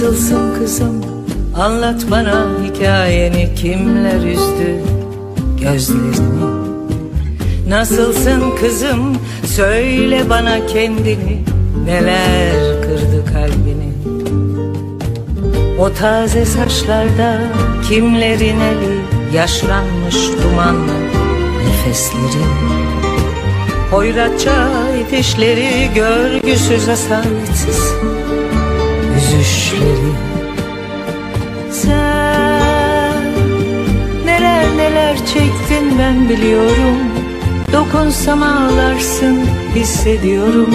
Nasılsın kızım? Anlat bana hikayeni. Kimler üzdü gözlerini? Nasılsın kızım? Söyle bana kendini. Neler kırdı kalbini? O taze saçlarda kimlerin eli yaşlanmış dumanlı nefesleri? Hoyratça itişleri görgüsüz asayitsiz üzüşleri Sen neler neler çektin ben biliyorum. Dokunsam ağlarsın hissediyorum.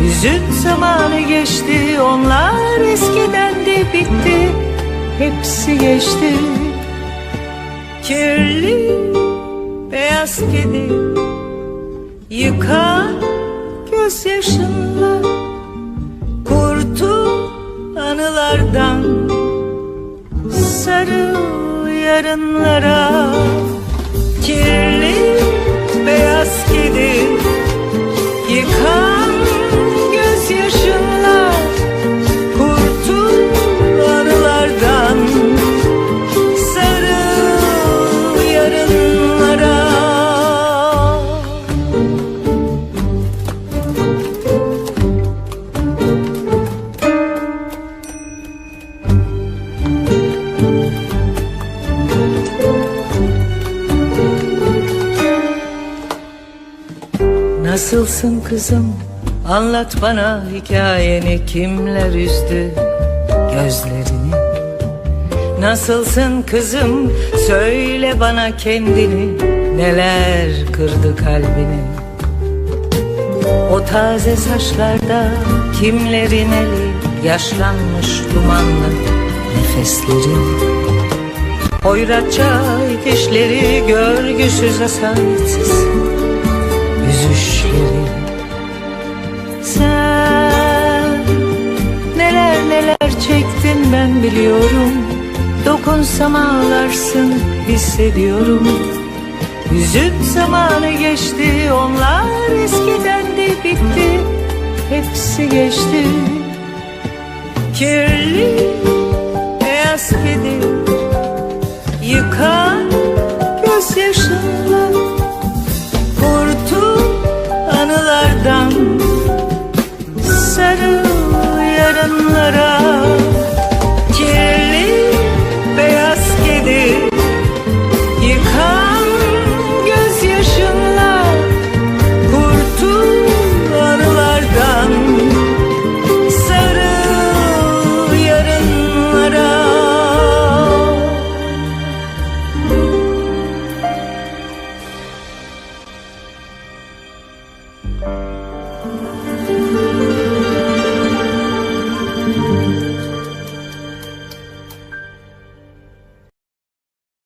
Hüzün zamanı geçti onlar eskiden de bitti. Hepsi geçti. Kirli beyaz kedi Yıkar gözyaşınla anılardan Sarıl yarınlara Kirli Nasılsın kızım? Anlat bana hikayeni. Kimler üzdü gözlerini? Nasılsın kızım? Söyle bana kendini. Neler kırdı kalbini? O taze saçlarda kimlerin eli? Yaşlanmış dumanlı nefesleri Hoyratça itişleri görgüsüz asayitsiz yüzüşleri Sen neler neler çektin ben biliyorum. Dokunsam ağlarsın hissediyorum. Hüzün zamanı geçti onlar eskiden de bitti. Hepsi geçti. Kirli beyaz kedi yarınlara